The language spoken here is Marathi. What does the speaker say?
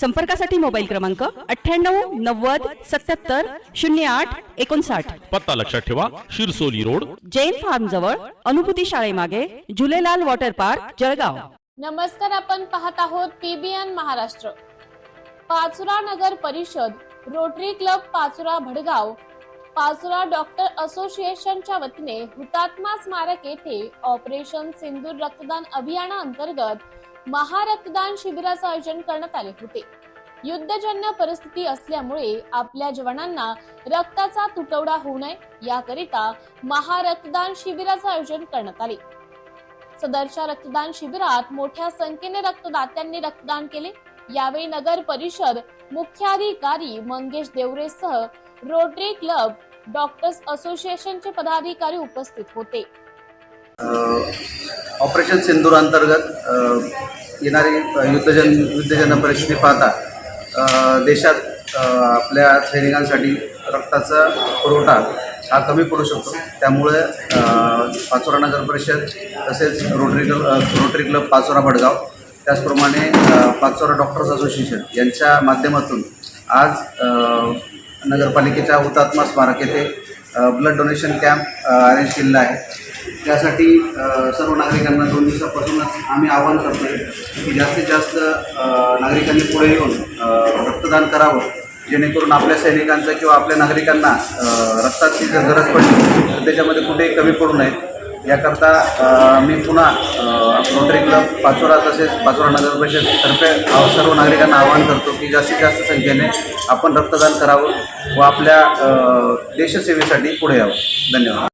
संपर्कासाठी मोबाईल क्रमांक अठ्ठ्याण्णव नव्वद सत्याहत्तर शून्य आठ एकोणसाठ. पत्ता लक्षात ठेवा शिरसोली रोड. जैन फार्म जवळ अनुभूती शाळेमागे झुलेलाल वॉटर पार्क जळगाव. नमस्कार आपण पाहत आहोत पीबीएन महाराष्ट्र. पाचुरा नगर परिषद Rotary club Pachora Bhadgaon. Pachora doctor असोसिएशनच्या वतीने हुतात्मा स्मारक येथे ऑपरेशन सिंदूर रक्तदान अभियानाअंतर्गत महारक्तदान शिबिराचे आयोजन करण्यात आले होते. युद्धजन्य परिस्थिती असल्यामुळे आपल्या जवानांना रक्ताचा तुटवडा होऊ नये याकरिता महारक्तदान शिबिराचे आयोजन करण्यात आले. सदरच्या रक्तदान शिबिरात मोठ्या संख्येने रक्तदात्यांनी रक्तदान केले. यावेळी नगर परिषद मुख्याधिकारी मंगेश देवरेसह रोटरी क्लब डॉक्टर्स असोसिएशनचे पदाधिकारी उपस्थित होते. ऑपरेशन सिंदूर अंतर्गत येणारी युद्धजन युद्धजन युद्धजन्य परिस्थिती पाहता देशात आपल्या सैनिकांसाठी रक्ताचा पुरवठा हा कमी पडू शकतो. त्यामुळे पाचोरा नगर परिषद तसेच Rotary club Rotary club Pachora Bhadgaon त्याचप्रमाणे पाचोरा डॉक्टर्स असोसिएशन यांच्या माध्यमातून आज नगरपालिकेच्या हुतात्मा स्मारक येथे ब्लड डोनेशन कॅम्प अरेंज केलेला आहे. त्यासाठी सर्व नागरिकांना दोन दिवसापासूनच आम्ही आवाहन करतो आहे की जास्तीत जास्त नागरिकांनी पुढे येऊन रक्तदान करावं जेणेकरून आपल्या सैनिकांचं किंवा आपल्या नागरिकांना रक्ताची जर गरज पडली तर त्याच्यामध्ये कुठेही कमी पडू नये. याकरता मी पुन्हा रोटरी क्लब पाचोरा तसेच पाचोरा नगर परिषदतर्फे सर्व नागरिकांना आवाहन करतो की जास्तीत जास्त संख्येने आपण रक्तदान करावं व आपल्या देशसेवेसाठी पुढे यावं. धन्यवाद.